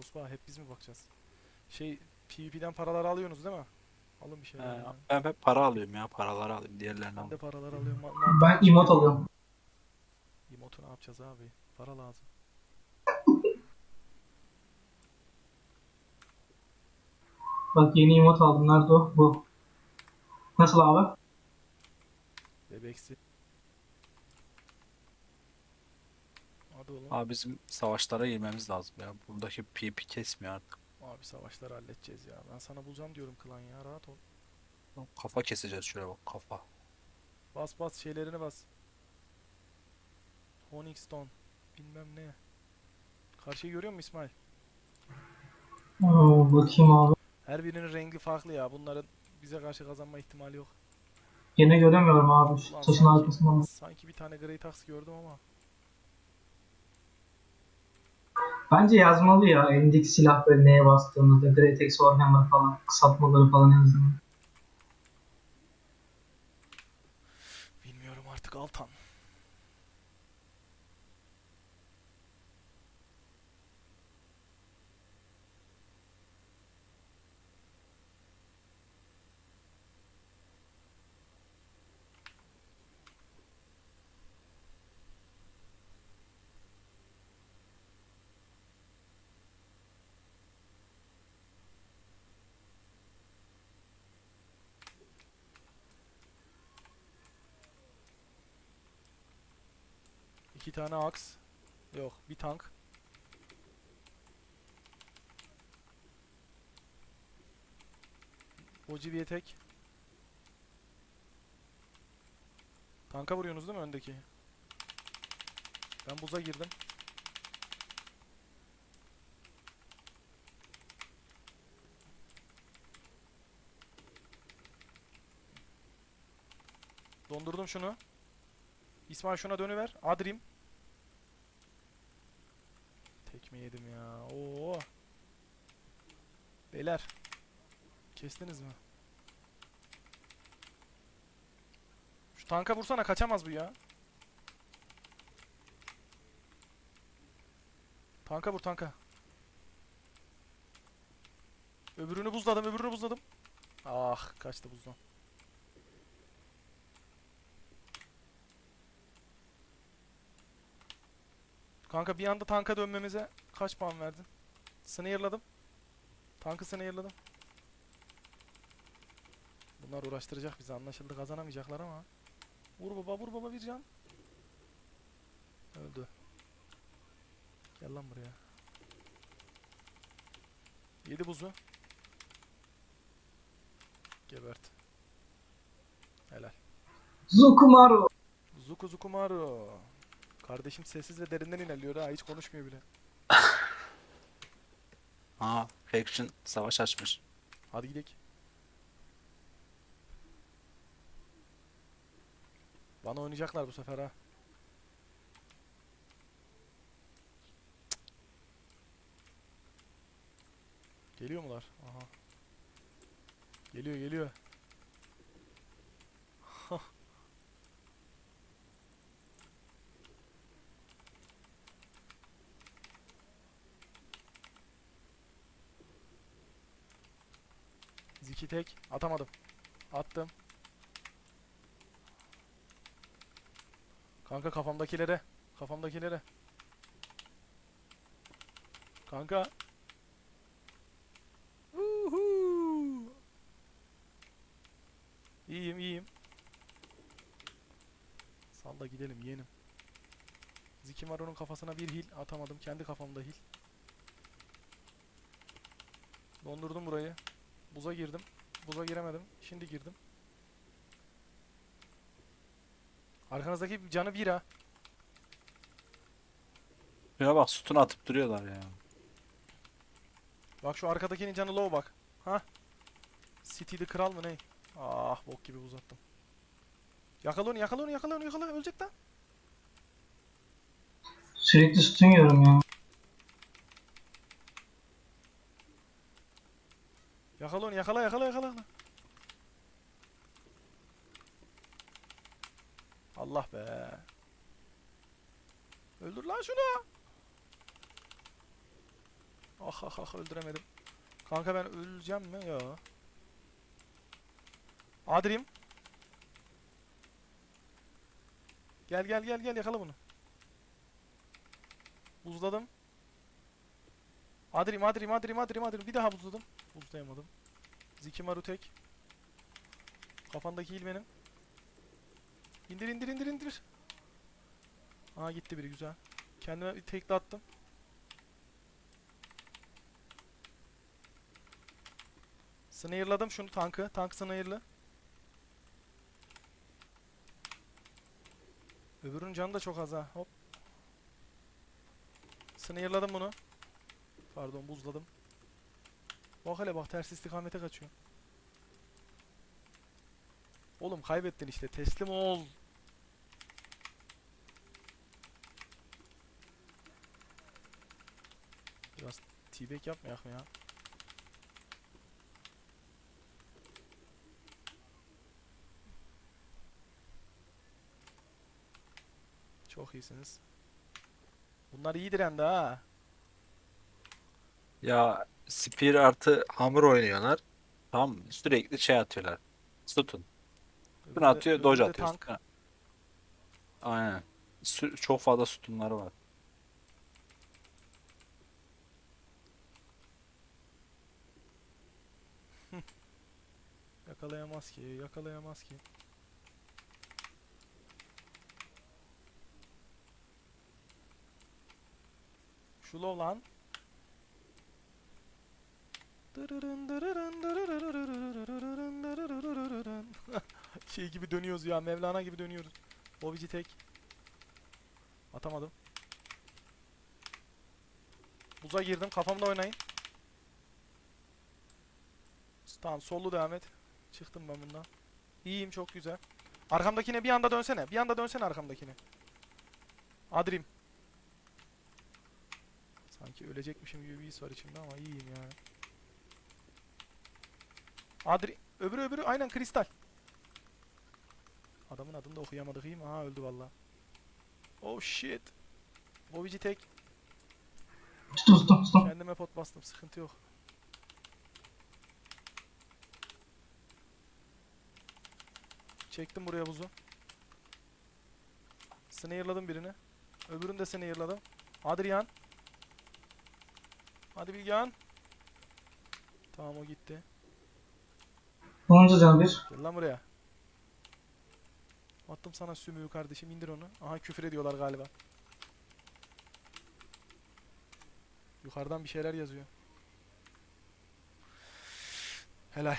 Tosba hep biz mi bakacağız? Şey PvP'den paralar alıyorsunuz değil mi? Alın bir He, şeyler. ya. ben hep para alıyorum ya. Paraları alayım. Diğerlerini Ben de alayım. paralar alıyorum. Ma- Ben emot alıyorum. Emote'u ne yapacağız abi? Para lazım. Bak yeni emot aldım. Nerede o? Bu. Nasıl abi? Bebeksi. Abi bizim savaşlara girmemiz lazım ya. Buradaki PvP kesmiyor artık. Abi savaşları halledeceğiz ya. Ben sana bulacağım diyorum klan ya. Rahat ol. Kafa keseceğiz şöyle bak kafa. Bas bas şeylerini bas. Honing Stone. Bilmem ne. Karşıyı görüyor musun İsmail? Oo, bakayım abi. Her birinin rengi farklı ya. Bunların bize karşı kazanma ihtimali yok. Gene göremiyorum abi. Şu Ulan taşın sanki- arkasından. Sanki bir tane Great Axe gördüm ama. Bence yazmalı ya. Elindeki silah böyle neye bastığımızda. Great Axe Warhammer falan. Kısaltmaları falan yazdım. Bilmiyorum artık Altan. İki tane aks. Yok, bir tank. OGB'ye tek. Tanka vuruyorsunuz değil mi öndeki? Ben buza girdim. Dondurdum şunu. İsmail şuna dönüver. Adrim. Yedim ya. Oo. Beyler. Kestiniz mi? Şu tanka vursana kaçamaz bu ya. Tanka vur tanka. Öbürünü buzladım, öbürünü buzladım. Ah, kaçtı buzdan. Kanka bir anda tanka dönmemize kaç puan verdin? Snare'ladım. Tankı snare'ladım. Bunlar uğraştıracak bizi anlaşıldı kazanamayacaklar ama. Vur baba vur baba bir can. Öldü. Gel lan buraya. Yedi buzu. Gebert. Helal. Zukumaru. Zuku Zukumaru. Kardeşim sessiz ve derinden ilerliyor ha hiç konuşmuyor bile. Aa Faction savaş açmış. Hadi gidelim. Bana oynayacaklar bu sefer ha. Geliyor mular? Aha. Geliyor geliyor. Ziki tek. Atamadım. Attım. Kanka kafamdakilere. Kafamdakilere. Kanka. Uhu. İyiyim iyiyim. Salla gidelim yeğenim. Ziki Maro'nun kafasına bir hil atamadım. Kendi kafamda hil. Dondurdum burayı. Buza girdim. Buza giremedim. Şimdi girdim. Arkanızdaki canı bir ha. Ya bak sütun atıp duruyorlar ya. Bak şu arkadakinin canı low bak. Ha? City'de kral mı ne? Ah bok gibi uzattım. Yakala onu yakala onu yakala onu yakala ölecek lan. Sürekli sütun yiyorum ya. Yakala onu yakala yakala yakala. Allah be. Öldür lan şunu. Ah ah ah öldüremedim. Kanka ben öleceğim mi? Ya. Adrim. Gel gel gel gel yakala bunu. Buzladım. Adrim Adrim Adrim Adrim Adrim bir daha buzladım. Buzlayamadım. Zikimaru tek. Kafandaki il benim. İndir indir indir indir. Aa gitti biri güzel. Kendime bir tekli attım. Snare'ladım şunu tankı. Tank snare'lı. Öbürünün canı da çok az ha. Hop. Snare'ladım bunu. Pardon buzladım. Bak hele bak ters istikamete kaçıyor. Oğlum kaybettin işte teslim ol. Biraz t-back yapmayak mı ya? Çok iyisiniz. Bunlar iyi direndi ha. Ya Spear artı Hammer oynuyorlar. Tamam mı? Sürekli şey atıyorlar. Öbürü de- atıyor, de atıyor. tank. Ha. Aynen. Sü- çok fazla sütunları var. Yakalayamaz ki, yakalayamaz ki. Şu lan. şey gibi dönüyoruz ya, Mevlana gibi dönüyoruz. Bobici tek. Atamadım. Buza girdim, kafamda oynayın. Tamam, sollu devam et. Çıktım ben bundan. İyiyim çok güzel. Arkamdakine bir anda dönsene. Bir anda dönsene arkamdakine. Adrim. Sanki ölecekmişim gibi bir his var içimde ama iyiyim yani. Adri öbürü öbürü aynen kristal. Adamın adını da okuyamadık iyi mi? Aha öldü valla. Oh shit. Bobici tek. Tutun tutun tutun. Kendime pot bastım sıkıntı yok. Çektim buraya buzu. Snare'ladım birini. Öbürünü de snare'ladım. Adrian. Hadi Bilgehan. Tamam o gitti. Onuncu canı bir. Gel lan buraya. Attım sana sümüğü kardeşim indir onu. Aha küfür ediyorlar galiba. Yukarıdan bir şeyler yazıyor. Helal.